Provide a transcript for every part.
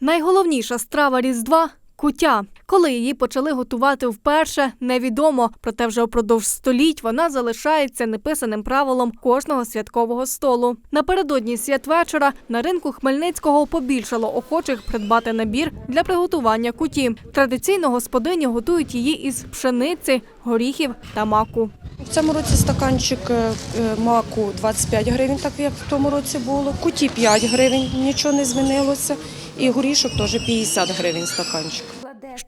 Найголовніша страва Різдва кутя. Коли її почали готувати вперше, невідомо. Проте вже впродовж століть вона залишається неписаним правилом кожного святкового столу. Напередодні святвечора на ринку Хмельницького побільшало охочих придбати набір для приготування куті. Традиційно господині готують її із пшениці, горіхів та маку. В цьому році стаканчик е, е, маку 25 гривень, так як в тому році було. Куті 5 гривень, нічого не змінилося. І горішок теж 50 гривень стаканчик.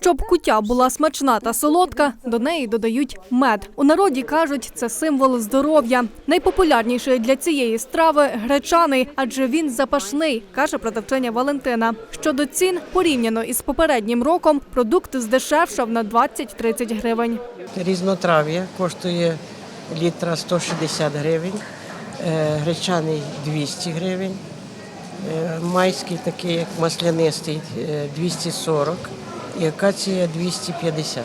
Щоб кутя була смачна та солодка, до неї додають мед. У народі кажуть, це символ здоров'я. Найпопулярніший для цієї страви гречаний, адже він запашний, каже продавчиня Валентина. Щодо цін, порівняно із попереднім роком, продукт здешевшав на 20-30 гривень. Різнотрав'я коштує літра 160 гривень, е, гречаний 200 гривень, е, майський такий, як маслянистий, е, 240 і акація 250.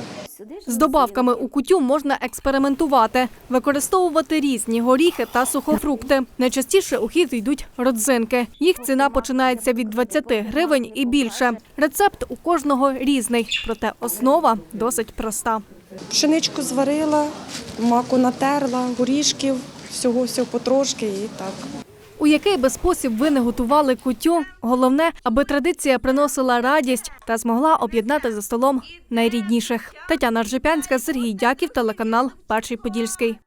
З добавками у кутю можна експериментувати, використовувати різні горіхи та сухофрукти. Найчастіше у хід йдуть родзинки. Їх ціна починається від 20 гривень і більше. Рецепт у кожного різний, проте основа досить проста. Пшеничку зварила, маку натерла, горішків, всього всього потрошки і так. У який би спосіб ви не готували кутю, головне, аби традиція приносила радість та змогла об'єднати за столом найрідніших. Тетяна Ржепянська, Сергій Дяків, телеканал Перший Подільський.